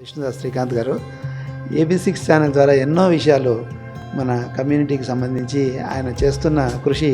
విష్ణుదాస్ శ్రీకాంత్ గారు. AB six channel ద్వారా ఎన్నో విషయాలు మన కమ్యూనిటీకి సంబంధించి ఆయన చేస్తున్న కృషి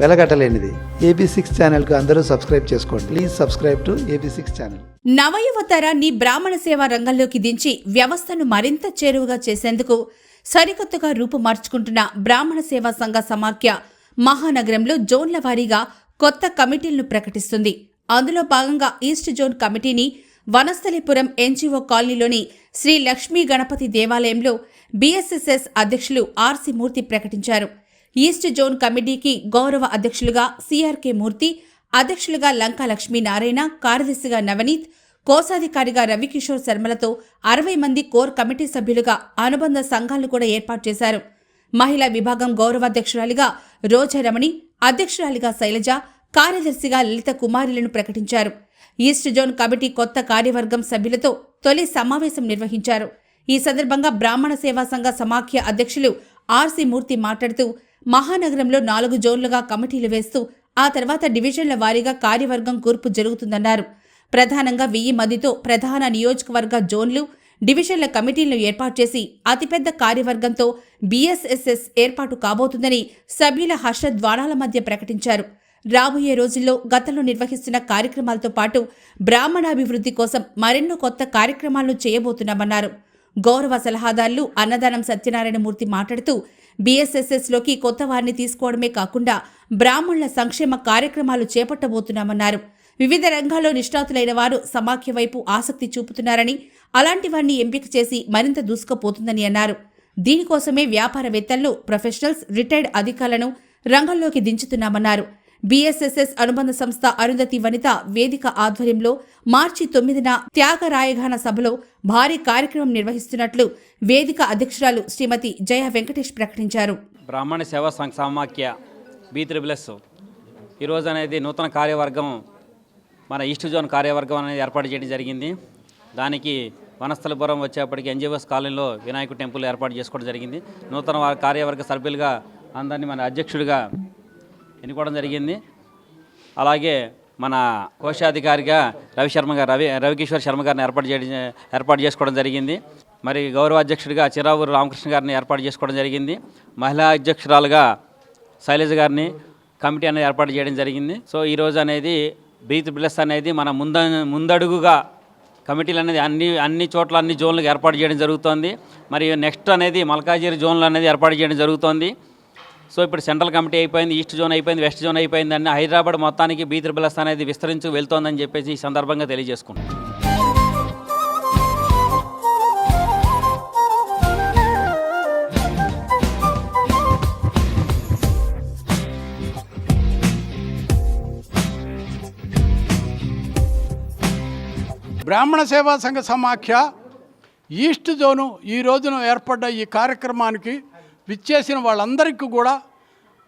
వెలగట్టలేనిది. ఏబీ సిక్స్ ఛానల్కు అందరూ సబ్స్క్రైబ్ చేసుకోండి. Please subscribe to A B six channel. నవయువ తరాన్ని బ్రాహ్మణ సేవా రంగంలోకి దించి వ్యవస్థను మరింత చేరువగా చేసేందుకు సరికొత్తగా రూపుమార్చుకుంటున్న బ్రాహ్మణ సేవా సంఘ సమాఖ్య మహానగరంలో జోన్ల వారీగా కొత్త కమిటీలను ప్రకటిస్తుంది. అందులో భాగంగా ఈస్ట్ జోన్ కమిటీని వనస్థలిపురం ఎన్జీఓ కాలనీలోని శ్రీ లక్ష్మీ గణపతి దేవాలయంలో బీఎస్ఎస్ఎస్ అధ్యక్షులు ఆర్సి మూర్తి ప్రకటించారు. ఈస్ట్ జోన్ కమిటీకి గౌరవ అధ్యక్షులుగా సిఆర్కే మూర్తి అధ్యక్షులుగా లంకా లక్ష్మీనారాయణ కార్యదర్శిగా నవనీత్ కోశాధికారిగా రవికిషోర్ శర్మలతో అరవై మంది కోర్ కమిటీ సభ్యులుగా అనుబంధ సంఘాలను కూడా ఏర్పాటు చేశారు. మహిళా విభాగం గౌరవాధ్యక్షురాలిగా రోజారమణి అధ్యక్షురాలిగా శైలజ కార్యదర్శిగా లలిత కుమారులను ప్రకటించారు. ఈస్ట్ జోన్ కమిటీ కొత్త కార్యవర్గం సభ్యులతో తొలి సమావేశం నిర్వహించారు. ఈ సందర్భంగా బ్రాహ్మణ సేవా సంఘ సమాఖ్య అధ్యక్షులు ఆర్సి మూర్తి మాట్లాడుతూ మహానగరంలో నాలుగు జోన్లుగా కమిటీలు వేస్తూ ఆ తర్వాత డివిజన్ల వారీగా కార్యవర్గం కూర్పు జరుగుతుందన్నారు. ప్రధానంగా వెయ్యి మందితో ప్రధాన నియోజకవర్గ జోన్లు డివిజన్ల కమిటీలను ఏర్పాటు చేసి అతిపెద్ద కార్యవర్గంతో బీఎస్ఎస్ఎస్ ఏర్పాటు కాబోతుందని సభ్యుల హర్షద్వారాల మధ్య ప్రకటించారు. రాబోయే రోజుల్లో గతంలో నిర్వహిస్తున్న కార్యక్రమాలతో పాటు బ్రాహ్మణాభివృద్ధి కోసం మరెన్నో కొత్త కార్యక్రమాలను చేయబోతున్నామన్నారు. గౌరవ సలహాదారులు అన్నదానం సత్యనారాయణమూర్తి మాట్లాడుతూ బీఎస్ఎస్ఎస్లోకి కొత్త వారిని తీసుకోవడమే కాకుండా బ్రాహ్మణుల సంక్షేమ కార్యక్రమాలు చేపట్టబోతున్నామన్నారు. వివిధ రంగాల్లో నిష్ణాతులైన వారు సమాఖ్య వైపు ఆసక్తి చూపుతున్నారని అలాంటి వారిని ఎంపిక చేసి మరింత దూసుకుపోతుందని అన్నారు. దీనికోసమే వ్యాపారవేత్తలను ప్రొఫెషనల్స్ రిటైర్డ్ అధికారులను రంగంలోకి దించుతున్నామన్నారు. బీఎస్ఎస్ఎస్ అనుబంధ సంస్థ అరుంధతి వనిత వేదిక ఆధ్వర్యంలో మార్చి తొమ్మిదిన త్యాగరాయగాన సభలో భారీ కార్యక్రమం నిర్వహిస్తున్నట్లు వేదిక అధ్యక్షురాలు శ్రీమతి జయ వెంకటేష్ ప్రకటించారు. బ్రాహ్మణ సేవా సంఘ సమాఖ్య బీ త్రిబులెస్ ఈరోజు అనేది నూతన కార్యవర్గం మన ఈస్ట్ జోన్ కార్యవర్గం అనేది ఏర్పాటు చేయడం జరిగింది. దానికి వనస్థలపురం వచ్చేప్పటికి ఎన్జిఓఎస్ కాలనీలో వినాయకుడు టెంపుల్ ఏర్పాటు చేసుకోవడం జరిగింది. నూతన కార్యవర్గ సభ్యులుగా అందరినీ మన అధ్యక్షుడిగా ఎన్నుకోవడం జరిగింది. అలాగే మన కోశాధికారిగా రవిశర్మ గారు రవి రవికిషోర్ శర్మ గారిని ఏర్పాటు చేయడం ఏర్పాటు చేసుకోవడం జరిగింది. మరి గౌరవ అధ్యక్షుడిగా చిరావూరు రామకృష్ణ గారిని ఏర్పాటు చేసుకోవడం జరిగింది. మహిళా అధ్యక్షురాలుగా శైలజ గారిని కమిటీ అనేది ఏర్పాటు చేయడం జరిగింది. సో ఈరోజు అనేది బీత్ ప్లస్ అనేది మన ముంద ముందడుగుగా కమిటీలు అనేది అన్ని అన్ని చోట్ల అన్ని జోన్లకు ఏర్పాటు చేయడం జరుగుతోంది. మరియు నెక్స్ట్ అనేది మల్కాజిరి జోన్లు అనేది ఏర్పాటు చేయడం జరుగుతోంది. సో ఇప్పుడు సెంట్రల్ కమిటీ అయిపోయింది ఈస్ట్ జోన్ అయిపోయింది వెస్ట్ జోన్ అయిపోయింది అని హైదరాబాద్ మొత్తానికి బీదర్ బిలస్ అనేది విస్తరించు వెళ్తోందని చెప్పేసి ఈ సందర్భంగా తెలియజేసుకుంటాం బ్రాహ్మణ సేవా సంఘ సమాఖ్య ఈస్ట్ జోను ఈ రోజున ఏర్పడ్డ ఈ కార్యక్రమానికి విచ్చేసిన వాళ్ళందరికీ కూడా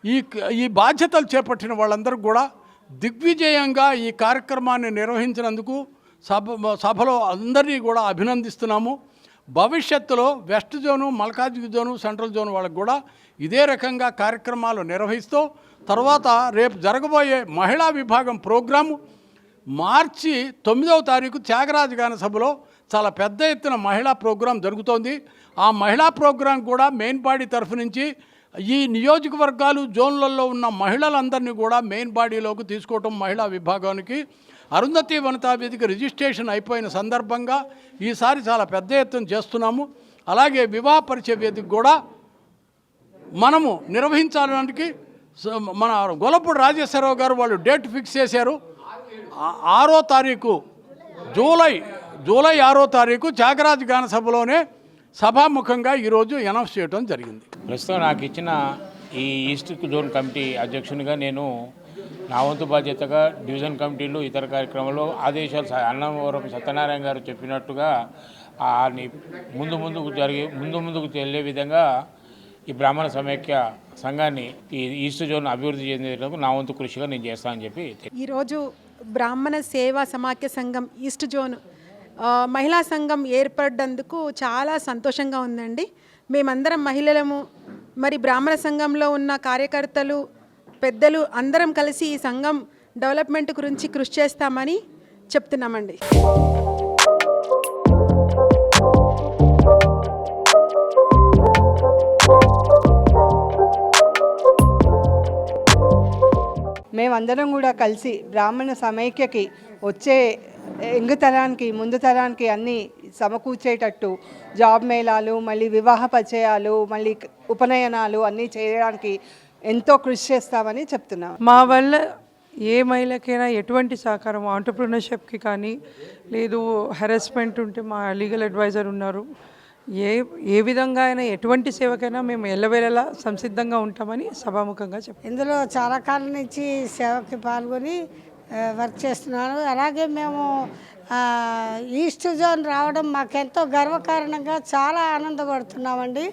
ఈ ఈ బాధ్యతలు చేపట్టిన వాళ్ళందరికీ కూడా దిగ్విజయంగా ఈ కార్యక్రమాన్ని నిర్వహించినందుకు సభ సభలో అందరినీ కూడా అభినందిస్తున్నాము. భవిష్యత్తులో west zone Malkajgiri zone central zone వాళ్ళకు కూడా ఇదే రకంగా కార్యక్రమాలు నిర్వహిస్తూ తర్వాత రేపు జరగబోయే మహిళా విభాగం ప్రోగ్రాము మార్చి తొమ్మిదవ తారీఖు త్యాగరాజగాన సభలో చాలా పెద్ద ఎత్తున మహిళా ప్రోగ్రాం జరుగుతోంది. ఆ మహిళా ప్రోగ్రాం కూడా మెయిన్ బాడీ తరఫు నుంచి ఈ నియోజకవర్గాలు జోన్లలో ఉన్న మహిళలందరినీ కూడా మెయిన్ బాడీలోకి తీసుకోవటం మహిళా విభాగానికి అరుంధతి వనితా వేదిక రిజిస్ట్రేషన్ అయిపోయిన సందర్భంగా ఈసారి చాలా పెద్ద ఎత్తున చేస్తున్నాము. అలాగే వివాహ పరిచయ వేదిక కూడా మనము నిర్వహించడానికి మన గొలపూడి రాజేశ్వరరావు గారు వాళ్ళు డేట్ ఫిక్స్ చేశారు. ఆరో తారీఖు జూలై జూలై ఆరో తారీఖు త్యాగరాజ గాన సభలోనే సభాముఖంగా ఈరోజు అనౌన్స్ చేయడం జరిగింది. ప్రస్తుతం నాకు ఇచ్చిన ఈ ఈస్ట్ జోన్ కమిటీ అధ్యక్షునిగా నేను నా వంతు బాధ్యతగా డివిజన్ కమిటీలు ఇతర కార్యక్రమాల్లో ఆదేశాలు అన్నవరం సత్యనారాయణ గారు చెప్పినట్టుగా ముందు ముందుకు జరిగే ముందు ముందుకు వెళ్ళే విధంగా ఈ బ్రాహ్మణ సమైక్య సంఘాన్ని ఈ ఈస్ట్ జోన్ అభివృద్ధి చెందేందుకు నా వంతు కృషిగా నేను చేస్తానని చెప్పి ఈరోజు బ్రాహ్మణ సేవా సమాఖ్య సంఘం ఈస్ట్ జోన్ మహిళా సంఘం ఏర్పడ్డందుకు చాలా సంతోషంగా ఉందండి. మేమందరం మహిళలము మరి బ్రాహ్మణ సంఘంలో ఉన్న కార్యకర్తలు పెద్దలు అందరం కలిసి ఈ సంఘం డెవలప్మెంట్ గురించి కృషి చేస్తామని చెప్తున్నామండి. అందరం కూడా కలిసి బ్రాహ్మణ సమైక్యకి వచ్చే ఎంగు తరానికి ముందు తరానికి అన్నీ సమకూర్చేటట్టు జాబ్ మేళాలు మళ్ళీ వివాహ పరిచయాలు మళ్ళీ ఉపనయనాలు అన్నీ చేయడానికి ఎంతో కృషి చేస్తామని చెప్తున్నాం. మా వల్ల ఏ మహిళకైనా ఎటువంటి సహకారం ఆంటర్ప్రినర్షిప్కి కానీ లేదు హెరాస్మెంట్ ఉంటే మా లీగల్ అడ్వైజర్ ఉన్నారు. ఏ ఏ విధంగా అయినా ఎటువంటి సేవకైనా మేము ఎల్లవేళలా సంసిద్ధంగా ఉంటామని సభాముఖంగా చెప్పారు ఇందులో చాలా కాలం నుంచి సేవకి పాల్గొని వర్క్ చేస్తున్నాను. అలాగే మేము ఈస్ట్ జోన్ రావడం మాకెంతో గర్వకారణంగా చాలా ఆనందపడుతున్నామండి.